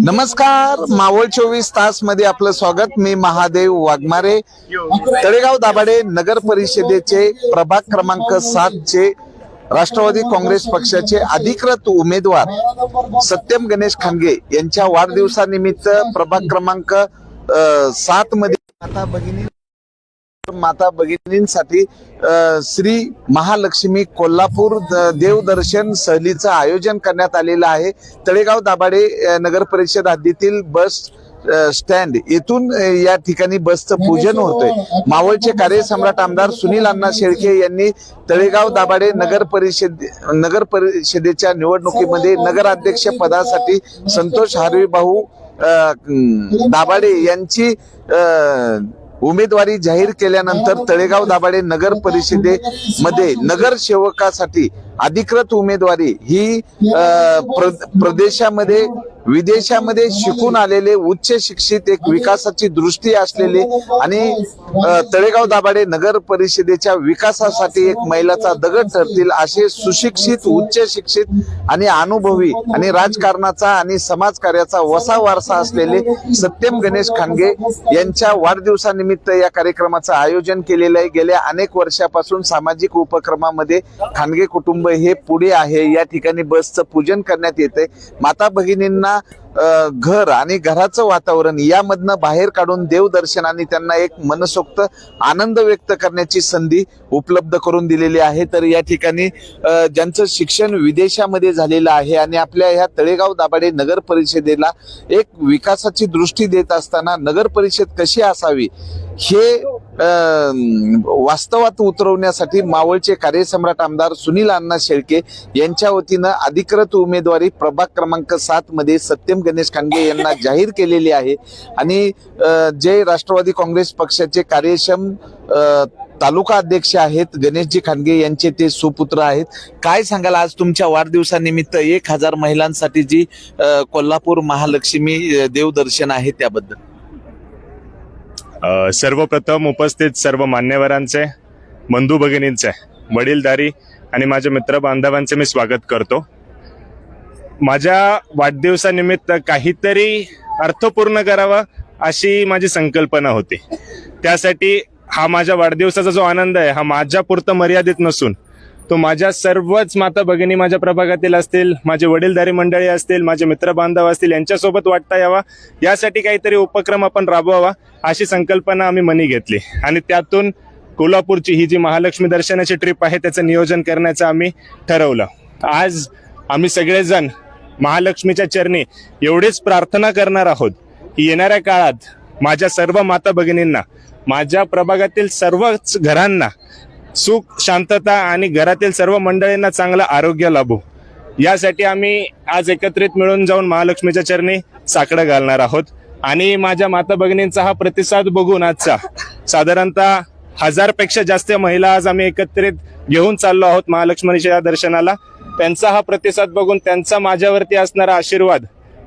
नमस्कार मावळ चोवीस तासमध्ये आपलं स्वागत. मी महादेव वाघमारे. तळेगाव दाभाडे नगर परिषदेचे प्रभाग क्रमांक सात चे राष्ट्रवादी काँग्रेस पक्षाचे अधिकृत उमेदवार सत्यम गणेश खांगे यांच्या वाढदिवसानिमित्त प्रभाग क्रमांक सात मध्ये आता भगिनी माता भगिनींसाठी श्री महालक्ष्मी कोल्हापूर देवदर्शन सहलीचं आयोजन करण्यात आलेलं आहे. तळेगाव दाभाडे नगर परिषद हद्दीतील बस स्टँड येथून या ठिकाणी बसचं पूजन होतंय. मावळचे कार्यसम्राट आमदार सुनील अण्णा शेळके यांनी तळेगाव दाभाडे नगर परिषद नगर परिषदेच्या निवडणुकीमध्ये नगराध्यक्ष पदासाठी संतोष हारवी भाऊ दाभाडे यांची उमेदवारी जाहीर केल्यानंतर तळेगाव दाभाडे नगर परिषदेमध्ये नगरसेवकासाठी अधिकृत उमेदवारी ही प्र- प्रदेशामध्ये विदेशामध्ये शिकून आलेले उच्च शिक्षित एक विकासाची दृष्टी असलेले आणि तळेगाव दाभाडे नगर परिषदेच्या विकासासाठी एक मैलाचा दगड ठरतील असे सुशिक्षित उच्च शिक्षित आणि अनुभवी आणि राजकारणाचा आणि समाजकार्याचा वसा वारसा असलेले सत्यम गणेश खानगे यांच्या वाढदिवसानिमित्त या कार्यक्रमाचं आयोजन केलेलं आहे. गेल्या अनेक वर्षापासून सामाजिक उपक्रमामध्ये खानगे कुटुंब हे पुढे आहे. या ठिकाणी बसचं पूजन करण्यात येते माता भगिनींना घर आणि घराचं वातावरण यामधनं बाहेर काढून देवदर्शन आणि त्यांना एक मनसोक्त आनंद व्यक्त करण्याची संधी उपलब्ध करून दिलेली आहे. तर या ठिकाणी ज्यांचं शिक्षण विदेशामध्ये झालेलं आहे आणि आपल्या ह्या तळेगाव दाभाडे नगर परिषदेला एक विकासाची दृष्टी देत असताना नगर परिषद कशी असावी हे वास्तवात उतरवण्यासाठी मावळचे कार्यसम्राट आमदार सुनील अण्णा शेळके यांच्या वतीनं अधिकृत उमेदवारी प्रभाग क्रमांक सात मध्ये सत्यम गणेश खानगे यांना जाहीर केलेली आहे. आणि जे राष्ट्रवादी काँग्रेस पक्षाचे कार्यक्षम तालुका अध्यक्ष आहेत गणेशजी खानगे यांचे ते सुपुत्र आहेत. काय सांगाल आज तुमच्या वाढदिवसानिमित्त एक हजार महिलांसाठी जी कोल्हापूर महालक्ष्मी देवदर्शन आहे त्याबद्दल? सर्वप्रथम उपस्थित सर्व मान्यवरांचे बंधू भगिनींचे वडीलधारी आणि माझ्या मित्र बांधवांचे मी स्वागत करतो. माझ्या वाढदिवसानिमित्त काहीतरी अर्थपूर्ण करावं अशी माझी संकल्पना होती. त्यासाठी हा माझ्या वाढदिवसाचा जो आनंद आहे हा माझ्या पुरतं मर्यादित नसून तो माझ्या सर्वच माता भगिनी माझ्या प्रभागातील असतील माझे वडीलधारी मंडळी असतील माझे मित्रबांधव असतील यांच्यासोबत वाटता यावा. यासाठी काहीतरी उपक्रम आपण राबवावा अशी संकल्पना आम्ही मनी घेतली. आणि त्यातून कोल्हापूरची ही जी महालक्ष्मी दर्शनाची ट्रिप आहे त्याचं नियोजन करण्याचं आम्ही ठरवलं. आज आम्ही सगळेजण महालक्ष्मीच्या चरणी एवढीच प्रार्थना करणार आहोत की येणाऱ्या काळात माझ्या सर्व माता भगिनींना माझ्या प्रभागातील सर्वच घरांना सुख शांतता आणि घरातील सर्व मंडळींना चांगलं आरोग्य लाभो. यासाठी आम्ही आज एकत्रित मिळून जाऊन महालक्ष्मीच्या चरणी साकडं घालणार आहोत. आणि माझ्या माता भगिनींचा हा प्रतिसाद बघून आजचा साधारणतः हजारपेक्षा जास्त महिला आज आम्ही एकत्रित घेऊन चाललो आहोत महालक्ष्मीच्या दर्शनाला. त्यांचा हा प्रतिसाद बघून त्यांचा माझ्यावरती असणारा आशीर्वाद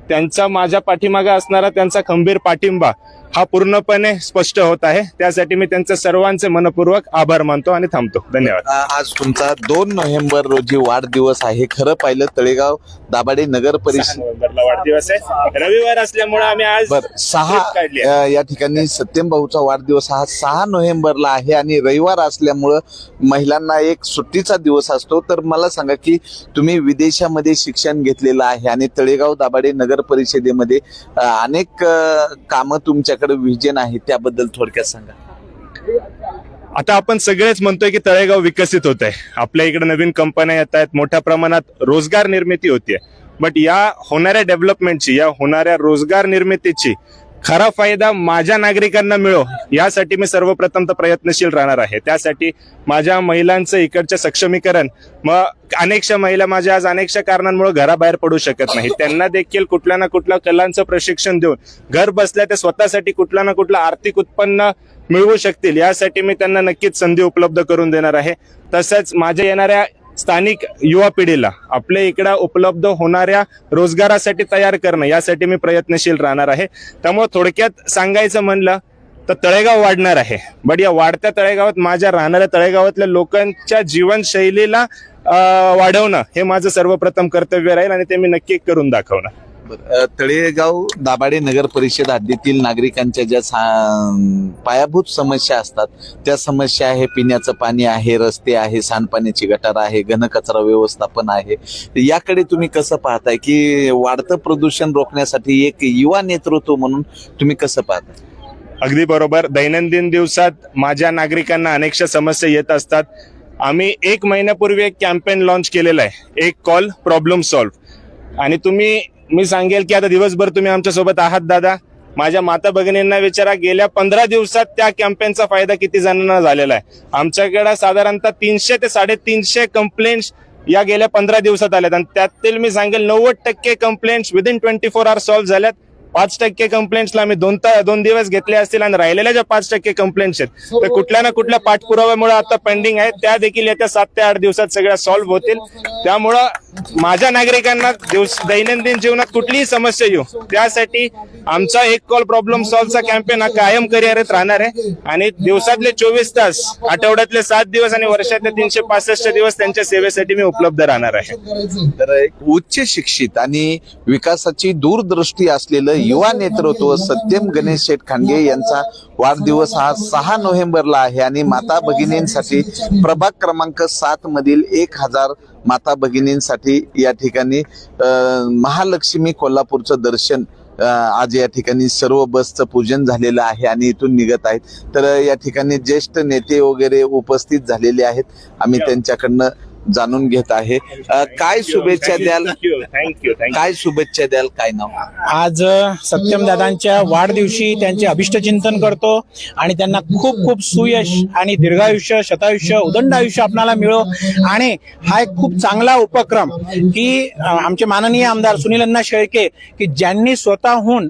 त्यांचा माझ्या पाठीमागा असणारा त्यांचा खंबीर पाठिंबा हा पूर्णपणे स्पष्ट होत आहे. त्यासाठी मी त्यांचे सर्वांचे मनपूर्वक आभार मानतो आणि थांबतो. धन्यवाद. आज तुमचा दोन नोव्हेंबर रोजी वाढदिवस आहे. खरं पाहिलं तळेगाव दाभाडे नगर परिषद नोव्हेंबरला वाढदिवस आहे. रविवार असल्यामुळे आम्ही आज बर सहा trip काढली आहे. अ, या ठिकाणी सत्यम भाऊचा वाढदिवस हा सहा नोव्हेंबरला आहे आणि रविवार असल्यामुळं महिलांना एक सुट्टीचा दिवस असतो. तर मला सांगा की तुम्ही विदेशामध्ये शिक्षण घेतलेलं आहे आणि तळेगाव दाभाडे नगर परिषदेमध्ये अनेक कामं तुमच्याकडे विजन आहे त्याबद्दल थोडक्यात सांगा. आता आपण सगळेच म्हणतोय की तळेगाव विकसित होत आहे आपल्या इकडे नवीन कंपन्या येत आहेत मोठ्या प्रमाणात रोजगार निर्मिती होतीये. बट या होणाऱ्या डेव्हलपमेंटची या होणाऱ्या रोजगार निर्मितीची खरा फायदा माझ्या नागरिकांना मिळो यासाठी मी सर्वप्रथम तर प्रयत्नशील राहणार आहे. त्यासाठी माझ्या महिलांचं इकडचं सक्षमीकरण मग अनेकशा महिला माझ्या आज अनेकशा कारणांमुळे घराबाहेर पडू शकत नाही त्यांना देखील कुठल्या ना कुठल्या कलांचं प्रशिक्षण देऊन घर बसल्या ते स्वतःसाठी कुठला ना कुठलं आर्थिक उत्पन्न मिळवू शकतील यासाठी मी त्यांना नक्कीच संधी उपलब्ध करून देणार आहे. तसंच माझ्या येणाऱ्या स्थानिक युवा पिढीला आपल्या इकडं उपलब्ध होणाऱ्या रोजगारासाठी तयार करणं यासाठी मी प्रयत्नशील राहणार आहे. त्यामुळे थोडक्यात सांगायचं म्हणलं तर तळेगाव वाढणार आहे. बट या वाढत्या तळेगावात माझ्या राहणाऱ्या तळेगावातल्या लोकांच्या जीवनशैलीला वाढवणं हे माझं सर्वप्रथम कर्तव्य राहील आणि ते मी नक्की करून दाखवणार. तळेगाव दाभाडे नगर परिषद हद्दीतील नागरिकांच्या ज्या सा- पायाभूत समस्या असतात त्या समस्या आहे पिण्याचं पाणी आहे रस्ते आहे सांडपाण्याची गटार आहे घनकचरा व्यवस्थापन आहे. याकडे तुम्ही कसं पाहताय की वाढतं प्रदूषण रोखण्यासाठी एक युवा नेतृत्व म्हणून तुम्ही कसं पाहताय? अगदी बरोबर. दैनंदिन दिवसात माझ्या नागरिकांना अनेकशा समस्या येत असतात. आम्ही एक महिन्यापूर्वी एक कॅम्पेन लॉन्च केलेलं आहे. एक कॉल प्रॉब्लेम सॉल्व्ह आणि तुम्ही मी सांगेल की आता दिवसभर तुम्ही आमच्यासोबत आहात दादा. माझ्या माता भगिनींना विचारा गेल्या पंधरा दिवसात त्या कॅम्पेनचा फायदा किती जणांना झालेला आहे? आमच्याकडे साधारणतः तीनशे ते साडेतीनशे कंप्लेंट्स या गेल्या पंधरा दिवसात आल्यात. आणि त्यातील मी सांगेल नव्वद टक्के complaints within twenty four hour solve झाल्यात. पाच टक्के कंप्लेंट्सला आम्ही दोन दोन दिवस घेतले असतील आणि राहिलेल्या ज्या पाच टक्के कंप्लेंट्स आहेत ते कुठल्या ना कुठल्या पाठपुराव्यामुळे आता पेंडिंग आहेत त्या देखील येत्या सात ते आठ दिवसात सगळ्या सॉल्व्ह होतील. त्यामुळं माझ्या नागरिकांना दिवस दैनंदिन जीवनात कुठलीही समस्या येऊ त्यासाठी आमचा एक कॉल प्रॉब्लेम सॉल्व्हचा कॅम्पेन हा कायम कार्यरत राहणार आहे. आणि दिवसातले चोवीस तास आठवड्यातले सात दिवस आणि वर्षातले तीनशे पासष्ट दिवस त्यांच्या सेवेसाठी मी उपलब्ध राहणार आहे. तर एक उच्च शिक्षित आणि विकासाची दूरदृष्टी असलेलं युवा नेतृत्व सत्यम गणेश शेठ खांडगे यांचा वाढदिवस हा सहा नोव्हेंबरला आहे आणि माता भगिनींसाठी प्रभाग क्रमांक सात मधील एक हजार माता भगिनींसाठी या ठिकाणी महालक्ष्मी कोल्हापूरचं दर्शन आज या ठिकाणी सर्व बसचं पूजन झालेलं आहे आणि इथून निघत आहेत. तर या ठिकाणी ज्येष्ठ नेते वगैरे उपस्थित झालेले आहेत. आम्ही त्यांच्याकडनं जाणून घेत आहे. काय शुभेच्छा द्याल? थँक्यू काय शुभेच्छा द्याल? काय नाव? आज सत्यम दादांच्या वाढदिवशी त्यांचे अभिष्टचिंतन करतो आणि त्यांना खूप खूप सुयश आणि दीर्घायुष्य शतायुष्य उदंड आयुष्य आपल्याला मिळो. आणि हा एक खूप चांगला उपक्रम की आमचे माननीय आमदार सुनील अण्णा शेळके की ज्यांनी स्वतःहून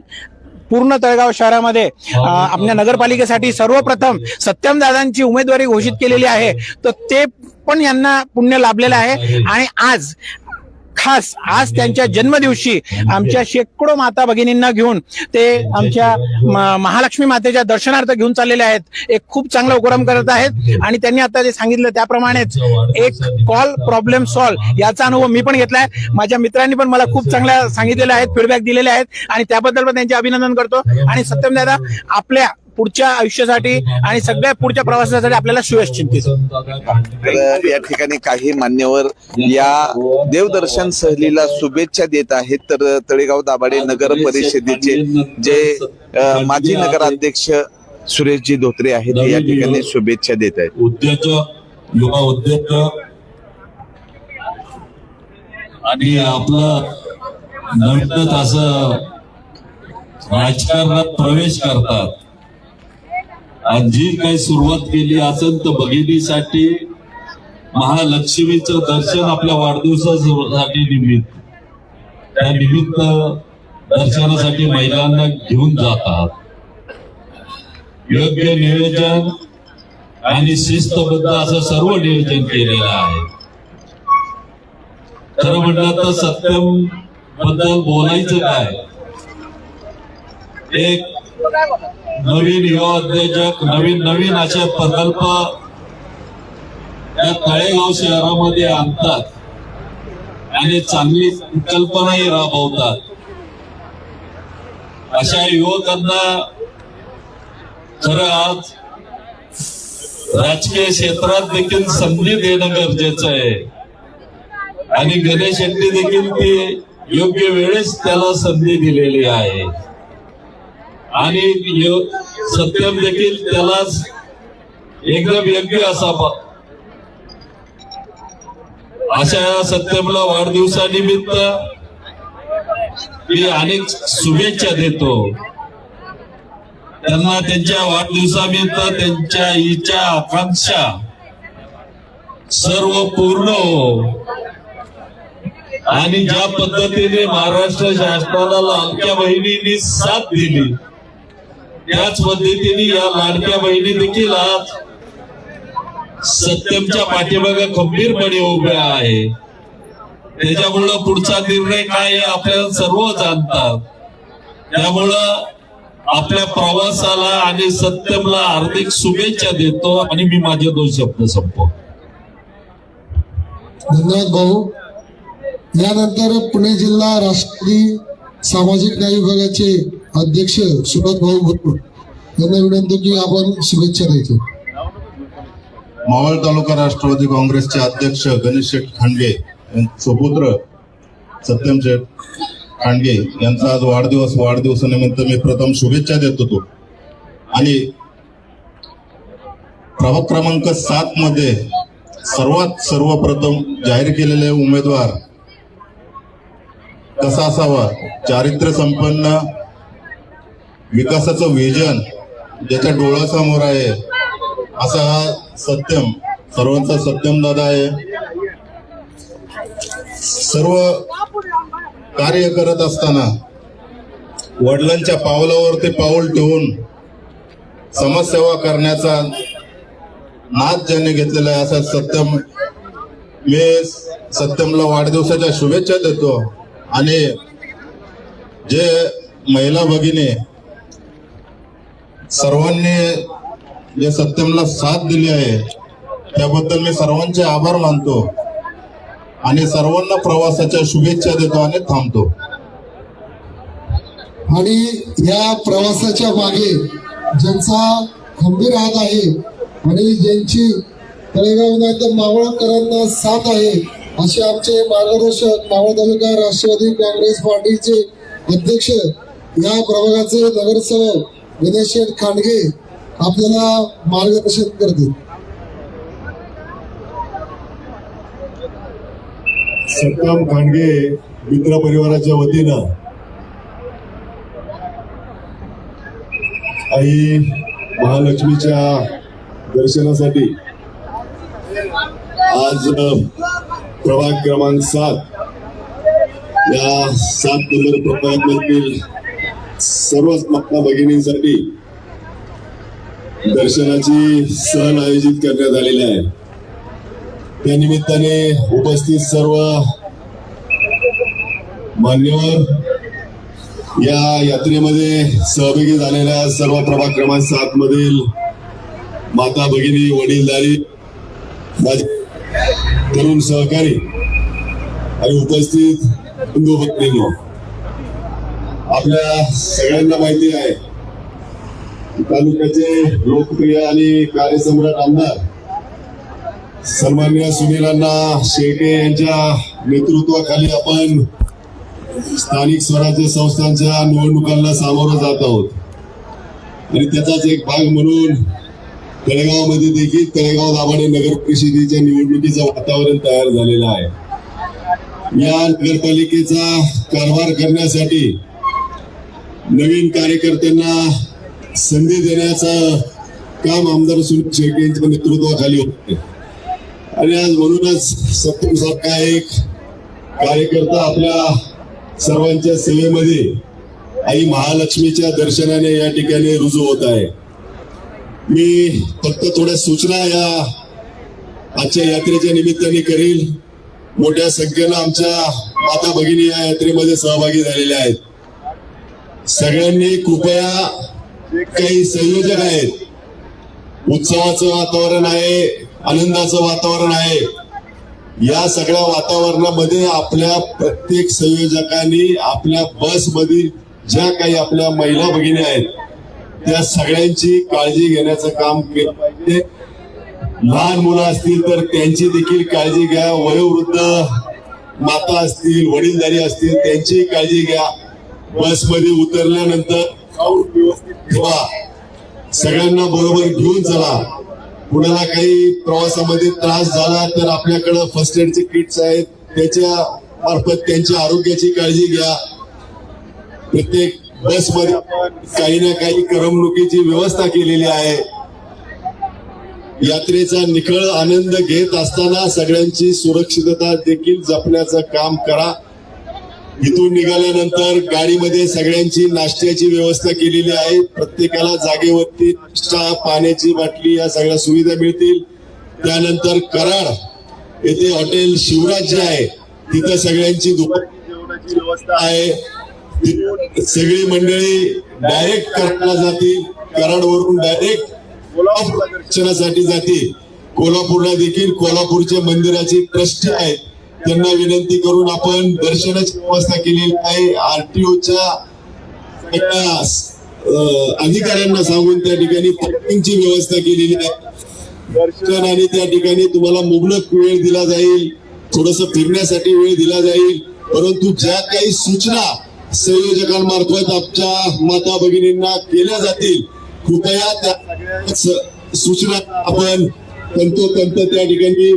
पूर्ण तळगाव शहरामध्ये आपल्या नगरपालिकेसाठी सर्वप्रथम सत्यम दादांची उमेदवारी घोषित केलेली आहे. तर ते पण यांना पुण्य लाभलेलं आहे. आणि आज खास आज त्यांच्या जन्मदिवशी आमच्या शेकडो माता भगिनींना घेऊन ते आमच्या महालक्ष्मी मातेच्या दर्शनार्थ घेऊन चाललेले आहेत. एक खूप चांगला उपक्रम करत आहेत. आणि त्यांनी आता जे सांगितलं त्याप्रमाणेच एक कॉल प्रॉब्लेम सॉल्व याचा अनुभव मी पण घेतलाय. माझ्या मित्रांनी पण मला खूप चांगल्या सांगितलेल्या आहेत फीडबॅक दिलेले आहेत. आणि त्याबद्दल पण त्यांचे अभिनंदन करतो. आणि सत्यम दादा आपल्या पुढच्या आयुष्यासाठी आणि सगळ्या पुढच्या प्रवासासाठी आपल्याला तर या ठिकाणी काही मान्यवर या देवदर्शन सहलीला शुभेच्छा देत आहेत. तर तळेगाव दाभाडे नगर परिषदेचे जे माजी नगराध्यक्ष सुरेशजी धोत्रे आहेत ते या ठिकाणी शुभेच्छा देत आहेत. उद्योजक युवा उद्योजक आणि आपलं असं राजकारणात प्रवेश करतात. आणि जी काही सुरुवात केली असेल तर भगिनीसाठी महालक्ष्मीचं दर्शन आपल्या वाढदिवसासाठी निमित्त. त्या निमित्त दर्शनासाठी महिलांना घेऊन जातात योग्य नियोजन आणि शिस्तबद्ध असं सर्व नियोजन केलेलं आहे. खरं म्हटलं तर सत्यमबद्दल बोलायचं काय? एक नवीन युवा उद्योजक नवीन नवीन असे प्रकल्प या तळेगाव शहरामध्ये आणतात. आणि चांगली कल्पनाही राबवतात. अशा युवकांना खरं आज राजकीय क्षेत्रात देखील संधी देणं गरजेचं आहे. आणि गणेश शेट्टी देखील ती योग्य वेळेस त्याला संधी दिलेली आहे. आणि सत्यम देखील त्याला एकदम योग्य असा अशा या सत्यमला वाढदिवसानिमित्त मी अनेक शुभेच्छा देतो. त्यांना त्यांच्या वाढदिवसानिमित्त त्यांच्या इच्छा आकांक्षा सर्व पूर्ण हो. आणि ज्या पद्धतीने महाराष्ट्र शासनाला लाडक्या बहिणींनी साथ दिली त्याच पद्धतीने या लाडक्या बहिणी देखील आज सत्यमच्या पाठीमागे खंबीरपणे उभ्या आहे. त्याच्यामुळं पुढचा निर्णय काय आपल्याला सर्व जाणतात. त्यामुळं आपल्या प्रवासाला आणि सत्यमला हार्दिक शुभेच्छा देतो आणि मी माझे दोन शब्द संपवतो. धन्यवाद भाऊ. यानंतर पुणे जिल्हा राष्ट्रीय सामाजिक न्याय विभागाचे अध्यक्ष सुभाष भाऊ भरपूर यांना विनंती की आपण शुभेच्छा द्यायचो. मावळ तालुका राष्ट्रवादी काँग्रेसचे अध्यक्ष गणेश शेठ खांडगे यांचे सुपुत्र सत्यम शेठ खांडगे यांचा आज वाढदिवस वाढदिवसानिमित्त मी प्रथम शुभेच्छा देत होतो. आणि प्रभाग क्रमांक सात मध्ये सर्वात सर्वप्रथम जाहीर केलेले उमेदवार कसा असावा? चारित्र्य संपन्न विकासाचं विजन ज्याच्या डोळ्यासमोर आहे असा हा सत्यम सर्वांचा सत्यम दादा आहे. सर्व कार्य करत असताना वडिलांच्या पावलावर ते पाऊल ठेवून समाजसेवा करण्याचा नाद ज्यांनी घेतलेला आहे असा सत्यम मी सत्यमला वाढदिवसाच्या शुभेच्छा देतो. आणि जे महिला भगिनी सर्वांनी जे सत्यमला साथ दिली आहे त्याबद्दल मी सर्वांचे आभार मानतो आणि सर्वांना प्रवासाच्या शुभेच्छा देतो आणि थांबतो. आणि या प्रवासाच्या मागे ज्यांचा खंबीर हात आहे आणि ज्यांची तळेगाव नाही तर मावळकरांना साथ आहे असे आमचे मार्गदर्शक मावळ तालुका राष्ट्रवादी काँग्रेस पार्टीचे अध्यक्ष या प्रभागाचे नगरसेवक गणेश खांडगे आपल्याला मार्गदर्शन करतील. सत्यम खांडगे मित्र परिवाराच्या वतीनं. आई महालक्ष्मीच्या दर्शनासाठी आज प्रभाग क्रमांक सात. या सात नंबर प्रभागातील सर्वच माता भगिनींसाठी दर्शनाची सहल आयोजित करण्यात आलेली आहे. त्या निमित्ताने उपस्थित सर्व मान्यवर या यात्रेमध्ये सहभागी झालेल्या सर्व प्रभाग क्रमांक सात मधील माता भगिनी वडीलधारी तरुण सहकारी आणि उपस्थित हिंदू भगिनींनो आपल्या सगळ्यांना माहिती आहे तालुक्याचे लोकप्रिय आणि कार्यसम्राट आमदार सन्मान्य सुनीलांना शेटे यांच्या नेतृत्वाखाली आपण स्थानिक स्वराज्य संस्थांच्या निवडणुकांना सामोरं जात आहोत. आणि त्याचाच एक भाग म्हणून तळेगावमध्ये देखील तळेगाव दाभाडे नगर परिषदेच्या निवडणुकीचं वातावरण तयार झालेलं आहे. या नगरपालिकेचा कारभार करण्यासाठी नवीन कार्यकर्त्यांना संधी देण्याचं काम आमदार सुनील शेट्टी यांच्या नेतृत्वाखाली होते. आणि आज म्हणूनच सत्तम सारखा एक कार्यकर्ता आपल्या सर्वांच्या सेवेमध्ये आई महालक्ष्मीच्या दर्शनाने या ठिकाणी रुजू होत आहे. मी फक्त थोड्या सूचना या आजच्या यात्रेच्या निमित्ताने करील. मोठ्या संख्येनं आमच्या माता भगिनी या यात्रेमध्ये सहभागी झालेल्या आहेत. सगळ्यांनी कृपया काही संयोजक आहेत उत्सवाचं वातावरण आहे आनंदाचं वातावरण आहे. या सगळ्या वातावरणामध्ये आपल्या प्रत्येक संयोजकांनी आपल्या बसमधील ज्या काही आपल्या महिला भगिनी आहेत त्या सगळ्यांची काळजी घेण्याचं काम केलं पाहिजे लहान मुलं असतील तर त्यांची देखील काळजी घ्या. वयोवृद्ध माता असतील वडीलधारी असतील त्यांची काळजी घ्या. बसमध्ये उतरल्यानंतर ठेवा? सगळ्यांना बरोबर घेऊन चला. कुणाला काही प्रवासामध्ये त्रास झाला तर आपल्याकडं फर्स्ट एडचे किट्स आहेत. त्याच्या मार्फत त्यांच्या आरोग्याची काळजी घ्या. प्रत्येक बसमध्ये आपण काही ना काही करमणुकीची व्यवस्था केलेली आहे. यात्रेचा निखळ आनंद घेत असताना सगळ्यांची सुरक्षितता देखील जपण्याचं काम करा. इथून निघाल्यानंतर गाडीमध्ये सगळ्यांची नाश्त्याची व्यवस्था केलेली आहे. प्रत्येकाला जागेवरती नाश्ता पाण्याची बाटली या सगळ्या सुविधा मिळतील. त्यानंतर कराड येथे हॉटेल शिवराज जे आहे. तिथं सगळ्यांची दुपारची जेवणाची व्यवस्था आहे. सगळी मंडळी डायरेक्ट कराडला जातील. कराडवरून डायरेक्ट कोल्हापूरसाठी जाते कोल्हापूरला देखील कोल्हापूरचे मंदिराचे ट्रस्टी आहेत. त्यांना विनंती करून आपण दर्शनाची व्यवस्था केलेली आहे. आरटीओच्या अधिकाऱ्यांना सांगून त्या ठिकाणी पार्किंगची व्यवस्था केलेली आहे. दर्शन आणि त्या ठिकाणी तुम्हाला मुबलक वेळ दिला जाईल. थोडस फिरण्यासाठी वेळ दिला जाईल. परंतु ज्या काही सूचना संयोजकांमार्फत आमच्या माता भगिनींना केल्या जातील. कृपया त्या सूचना आपण तंतोतंत त्या ठिकाणी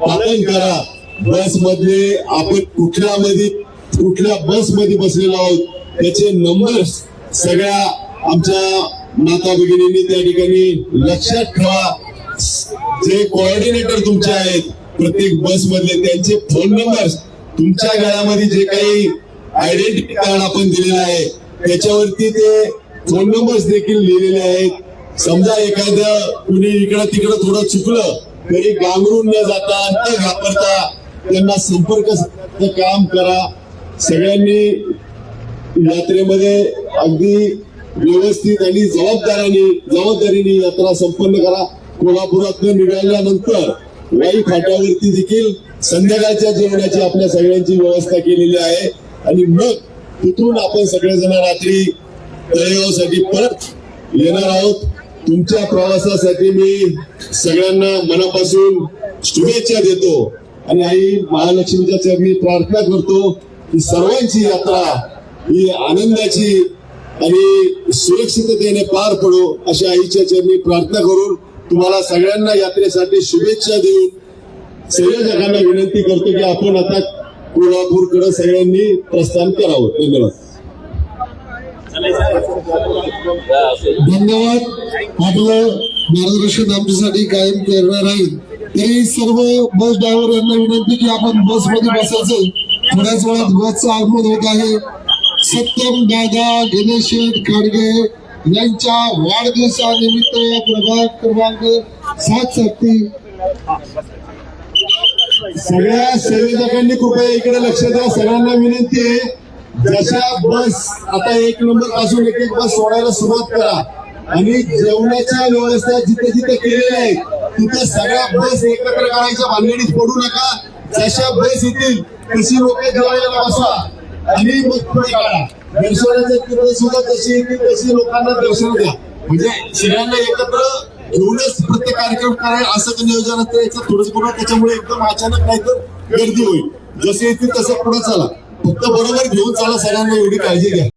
पालन करा. बस मधले आपण कुठल्या मध्ये कुठल्या बसमध्ये बसलेलो आहोत त्याचे नंबर सगळ्या आमच्या माता भगिनींनी त्या ठिकाणी लक्षात ठेवा. जे कोऑर्डिनेटर तुमचे आहेत प्रत्येक बस मधले त्यांचे फोन नंबर तुमच्या गळ्यामध्ये जे काही आयडेंटिटी कार्ड आपण दिलेलं आहे. त्याच्यावरती ते फोन नंबर्स देखील लिहिलेले आहेत. समजा एखादं कुणी इकडं तिकडं थोडं चुकलं तरी गांगरून न जाता न घाबरता त्यांना संपर्क काम करा. सगळ्यांनी यात्रेमध्ये अगदी व्यवस्थित आणि जबाबदाराने जबाबदारीने यात्रा संपन्न करा. कोल्हापुरात निघाल्यानंतर वाई फाट्यावरती देखील संध्याकाळच्या जेवणाची आपल्या सगळ्यांची व्यवस्था केलेली आहे. आणि मग तिथून आपण सगळेजण रात्री तळेगावसाठी परत येणार आहोत. तुमच्या प्रवासासाठी मी सगळ्यांना मनापासून शुभेच्छा देतो. आणि आई महालक्ष्मीच्या चरणी प्रार्थना करतो की सर्वांची यात्रा ही आनंदाची आणि सुरक्षिततेने पार पडो अशा आईच्या चरणी प्रार्थना करून तुम्हाला सगळ्यांना यात्रेसाठी शुभेच्छा देऊन संयोजकांना विनंती करतो की आपण आता कोल्हापूरकडे सगळ्यांनी प्रस्थान करावं धन्यवाद धन्यवाद. आपलं मार्गदर्शन आमच्यासाठी कायम करणार आहे. तरी सर्व बस ड्रायव्हर यांना विनंती की आपण बसमध्ये बसायचं. थोड्याच वेळात बसचं आगमन होत आहे. सत्यम दादा गणेश खाडगे यांच्या वाढदिवसानिमित्त प्रभाग क्रमांक सात साठी सगळ्या संयोजकांनी कृपया इकडे लक्ष द्या. सगळ्यांना विनंती आहे जशा बस आता एक नंबरपासून एक एक बस सोडायला सुरुवात करा. आणि जेवणाच्या व्यवस्था जिथे जिथे केलेल्या आहेत तिथे सगळ्या बस एकत्र करायच्या भानगडीत पडू नका. जशा बस येतील तशी लोक जेवायला बसा. आणि मग पुढे काढा. दर्शनाच्या तिथे सुद्धा जशी येतील तशी लोकांना दर्शन द्या. म्हणजे सगळ्यांना एकत्र घेऊनच प्रत्येक कार्यक्रम करायला असं नियोजन असतं याचं थोडंच पुढं त्याच्यामुळे एकदम अचानक नाही तर गर्दी होईल. जसे येतील तसं पुढे चला. फक्त बरोबर घेऊन चाला सगळ्यांना एवढी काळजी घ्या.